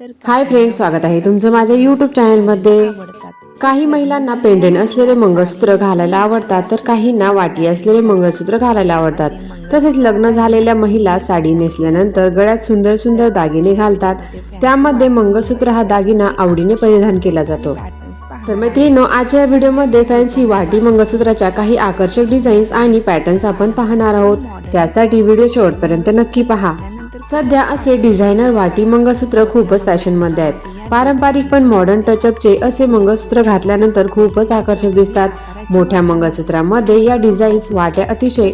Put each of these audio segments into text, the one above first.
तर hi friend स्वागत आहे तुमचं माझ्या यूट्यूब चॅनलमध्ये. काही महिलांना पेंडेंट असलेले मंगळसूत्र घालायला आवडतात तर काहींना वाटी असलेले मंगळसूत्र घालायला आवडतात. तसेच लग्न झालेल्या महिला साडी नेसल्यानंतर गळ्यात सुंदर सुंदर दागिने घालतात. त्यामध्ये मंगळसूत्र हा दागिना आवडीने परिधान केला जातो. तर मैत्रिणींनो आजच्या या व्हिडिओमध्ये फॅन्सी वाटी मंगळसूत्राच्या काही आकर्षक डिझाईन्स आणि पॅटर्न्स आपण पाहणार आहोत. त्यासाठी व्हिडिओ शेवटपर्यंत नक्की पहा. सध्या असे डिझायनर वाटी मंगळसूत्र खूपच फॅशनमध्ये आहेत. पारंपरिक पण मॉडर्न टचअपचे असे मंगळसूत्र घातल्यानंतर खूपच आकर्षक दिसतात. मोठ्या मंगळसूत्रामध्ये या डिझाईन्स वाट्या अतिशय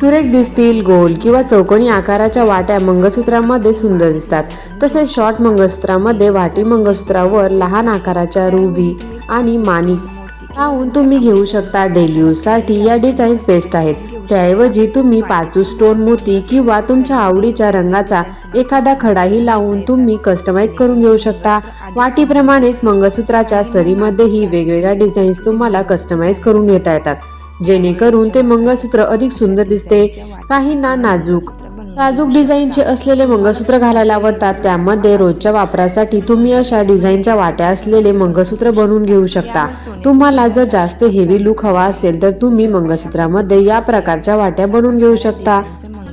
सुरेख दिसतील गोल किंवा चौकोनी आकाराच्या वाट्या मंगळसूत्रामध्ये सुंदर दिसतात. तसेच शॉर्ट मंगळसूत्रामध्ये वाटी मंगळसूत्रावर लहान आकाराच्या रुबी आणि माणिक लावून तुम्ही घेऊ शकता डेली यूजसाठी या डिझाईन्स बेस्ट आहेत. त्याऐवजी तुम्ही पाचू स्टोन मोती किंवा तुमच्या आवडीच्या रंगाचा एखादा खडाही लावून तुम्ही कस्टमाइज करून घेऊ शकता. वाटीप्रमाणेच मंगळसूत्राच्या सरीमध्येही वेगवेगळ्या डिझाईन्स तुम्हाला कस्टमाइज करून घेता येतात. जेणेकरून ते मंगळसूत्र अधिक सुंदर दिसते. काहींना नाजूक नाजूक डिझाईनचे असलेले मंगळसूत्र घालायला आवडतात. त्यामध्ये रोजच्या वापरासाठी तुम्ही अशा डिझाईनच्या वाट्या असलेले मंगळसूत्र बनवून घेऊ शकता. तुम्हाला जर जास्त हेवी लुक हवा असेल तर तुम्ही मंगळसूत्रामध्ये या प्रकारच्या वाट्या बनवून घेऊ शकता.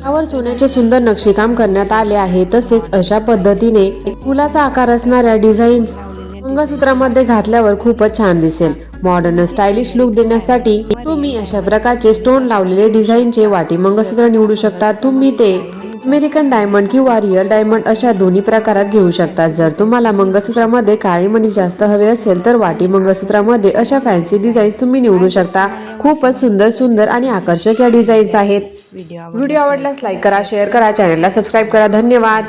यावर सोन्याचे सुंदर नक्षीकाम करण्यात आले आहे. तसेच अशा पद्धतीने फुलाचा आकार असणाऱ्या डिझाईन्स मंगळसूत्रामध्ये घातल्यावर खूपच छान दिसेल. मॉडर्न स्टायलिश लुक देण्यासाठी तुम्ही अशा प्रकारचे स्टोन लावलेले डिझाईनचे वाटी मंगळसूत्र निवडू शकता. तुम्ही ते अमेरिकन डायमंड किंवा रिअल डायमंड अशा दोन्ही प्रकारात घेऊ शकता. जर तुम्हाला मंगळसूत्रामध्ये काळी मणी जास्त हवे असेल तर वाटी मंगळसूत्रामध्ये अशा फॅन्सी डिझाईन्स तुम्ही निवडू शकता. खूपच सुंदर सुंदर आणि आकर्षक या डिझाईन्स आहेत. व्हिडिओ व्हिडिओ आवडल्यास लाईक करा शेअर करा चॅनलला सबस्क्राईब करा. धन्यवाद.